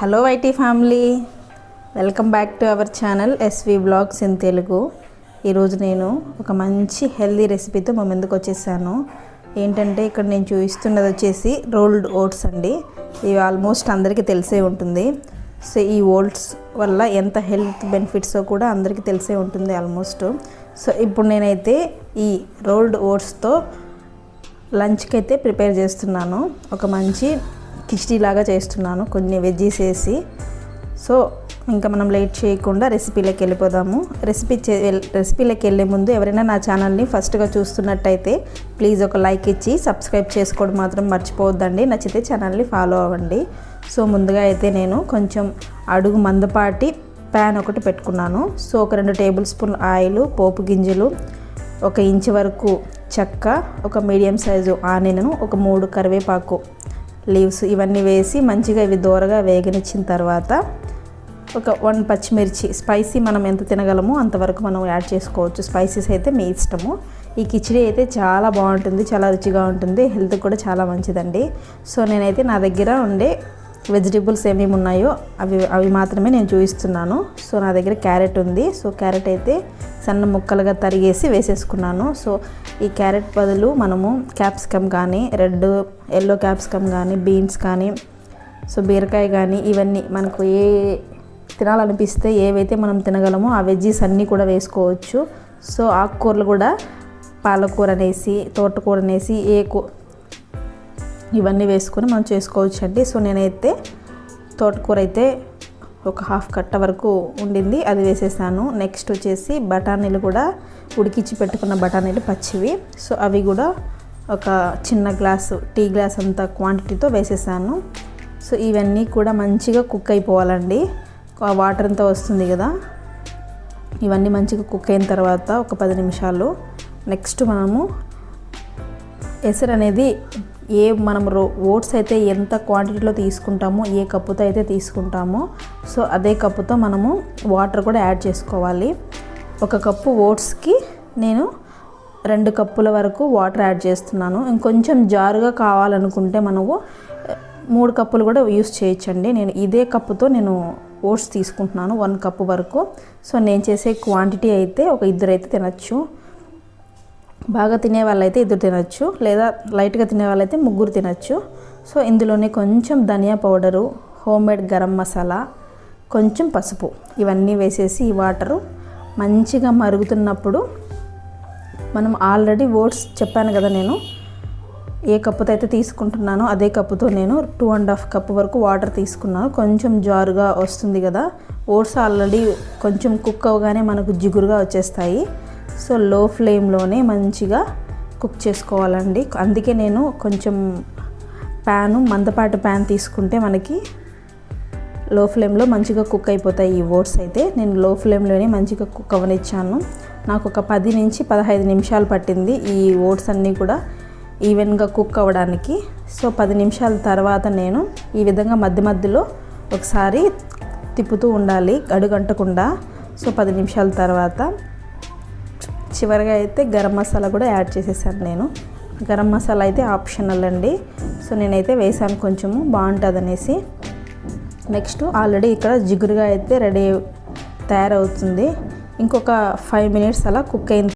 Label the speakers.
Speaker 1: Hello YT family. Welcome back to our channel SV vlogs in Telugu. ఈరోజు నేను ఒక మంచి హెల్దీ రెసిపీతో మా ముందుకు వచ్చేసాను. ఏంటంటే ఇక్కడ నేను చూపిస్తున్నది వచ్చేసి రోల్డ్ ఓట్స్ అండి. ఇవి ఆల్మోస్ట్ అందరికీ తెలిసే ఉంటుంది. సో ఈ ఓట్స్ వల్ల ఎంత హెల్త్ బెనిఫిట్స్ కూడా అందరికీ తెలిసే ఉంటుంది ఆల్మోస్ట్. సో ఇప్పుడు నేనైతే ఈ రోల్డ్ ఓట్స్తో లంచ్కి అయితే ప్రిపేర్ చేస్తున్నాను. ఒక మంచి కిచిడీ లాగా చేస్తున్నాను కొన్ని వెజ్జీస్ వేసి. సో ఇంకా మనం లేట్ చేయకుండా రెసిపీలోకి వెళ్ళిపోదాము. రెసిపీ చే రెసిపీలోకి వెళ్ళే ముందు ఎవరైనా నా ఛానల్ని ఫస్ట్గా చూస్తున్నట్టయితే ప్లీజ్ ఒక లైక్ ఇచ్చి సబ్స్క్రైబ్ చేసుకోవడం మాత్రం మర్చిపోవద్దండి. నచ్చితే ఛానల్ని ఫాలో అవ్వండి. సో ముందుగా అయితే నేను కొంచెం అడుగు మందపాటి ప్యాన్ ఒకటి పెట్టుకున్నాను. సో ఒక రెండు టేబుల్ స్పూన్ ఆయిల్ పోపు గింజలు ఒక ఇంచు వరకు చెక్క ఒక మీడియం సైజు ఆనియను ఒక మూడు కరివేపాకు లీవ్స్ ఇవన్నీ వేసి మంచిగా ఇవి దూరగా వేగనిచ్చిన తర్వాత ఒక వన్ పచ్చిమిర్చి స్పైసీ మనం ఎంత తినగలమో అంతవరకు మనం యాడ్ చేసుకోవచ్చు. స్పైసీస్ అయితే మీ ఇష్టము. ఈ కిచిడి అయితే చాలా బాగుంటుంది చాలా రుచిగా ఉంటుంది హెల్త్ కూడా చాలా మంచిదండి. సో నేనైతే నా దగ్గర ఉండే వెజిటేబుల్స్ ఏమేమి ఉన్నాయో అవి అవి మాత్రమే నేను చూపిస్తున్నాను. సో నా దగ్గర క్యారెట్ ఉంది. సో క్యారెట్ అయితే సన్న ముక్కలుగా తరిగేసి వేసేసుకున్నాను. సో ఈ క్యారెట్ బదులు మనము క్యాప్సికమ్ కానీ రెడ్ ఎల్లో క్యాప్సికమ్ కానీ బీన్స్ కానీ సో బీరకాయ కానీ ఇవన్నీ మనకు ఏ తినాలనిపిస్తే ఏవైతే మనం తినగలమో ఆ వెజ్జీస్ అన్నీ కూడా వేసుకోవచ్చు. సో ఆకుకూరలు కూడా పాలకూర అనేసి తోటకూర అనేసి ఏ కూ ఇవన్నీ వేసుకొని మనం చేసుకోవచ్చు అండి సో నేనైతే తోటకూర అయితే ఒక హాఫ్ కట్ట వరకు ఉండింది అది వేసేసాను. నెక్స్ట్ వచ్చేసి బఠానీలు కూడా ఉడికించి పెట్టుకున్న బఠానీలు పచ్చివి. సో అవి కూడా ఒక చిన్న గ్లాసు టీ గ్లాస్ అంత క్వాంటిటీతో వేసేసాను. సో ఇవన్నీ కూడా మంచిగా కుక్ అయిపోవాలండి. వాటర్ అంతా వస్తుంది కదా. ఇవన్నీ మంచిగా కుక్ అయిన తర్వాత ఒక పది నిమిషాలు. నెక్స్ట్ మనము ఎసరు అనేది ఏ మనం రో ఓట్స్ అయితే ఎంత క్వాంటిటీలో తీసుకుంటామో ఏ కప్పుతో అయితే తీసుకుంటామో సో అదే కప్పుతో మనము వాటర్ కూడా యాడ్ చేసుకోవాలి. ఒక కప్పు ఓట్స్కి నేను రెండు కప్పుల వరకు వాటర్ యాడ్ చేస్తున్నాను. ఇంకొంచెం జారుగా కావాలనుకుంటే మనము మూడు కప్పులు కూడా యూస్ చేయొచ్చండి. నేను ఇదే కప్పుతో నేను ఓట్స్ తీసుకుంటున్నాను వన్ కప్పు వరకు. సో నేను చేసే క్వాంటిటీ అయితే ఒక ఇద్దరు అయితే తినచ్చు. బాగా తినే వాళ్ళైతే ఇద్దరు తినచ్చు లేదా లైట్గా తినే వాళ్ళైతే ముగ్గురు తినచ్చు. సో ఇందులోనే కొంచెం ధనియా powder home made garam masala కొంచెం పసుపు. ఇవన్నీ వేసేసి ఈ వాటరు మంచిగా మరుగుతున్నప్పుడు మనం ఆల్రెడీ ఓట్స్ చెప్పాను కదా నేను ఏ కప్పుతో అయితే తీసుకుంటున్నానో అదే కప్పుతో నేను టూ అండ్ హాఫ్ కప్ వరకు వాటర్ తీసుకున్నాను. కొంచెం జారుగా వస్తుంది కదా ఓట్స్ ఆల్రెడీ కొంచెం కుక్ అవగానే మనకు జిగురుగా వచ్చేస్తాయి. సో లో ఫ్లేమ్లోనే మంచిగా కుక్ చేసుకోవాలండి. అందుకే నేను కొంచెం ప్యాను మందపాటి ప్యాన్ తీసుకుంటే మనకి లో ఫ్లేమ్లో మంచిగా కుక్ అయిపోతాయి ఈ ఓట్స్ అయితే. నేను లో ఫ్లేమ్లోనే మంచిగా కుక్ అవనిచ్చాను. నాకు ఒక పది నుంచి పదహైదు నిమిషాలు పట్టింది ఈ ఓట్స్ అన్నీ కూడా ఈవెన్గా కుక్ అవ్వడానికి. సో పది నిమిషాల తర్వాత నేను ఈ విధంగా మధ్య మధ్యలో ఒకసారి తిప్పుతూ ఉండాలి అడుగంటకుండా. సో పది నిమిషాల తర్వాత చివరిగా అయితే గరం మసాలా కూడా యాడ్ చేసేసాను నేను. గరం మసాలా అయితే ఆప్షనల్ అండి. సో నేనైతే వేసాను కొంచెము బాగుంటుంది అనేసి నెక్స్ట్ ఆల్రెడీ ఇక్కడ జిగురుగా అయితే రెడీ తయారవుతుంది. ఇంకొక ఫైవ్ మినిట్స్ అలా కుక్ అయిన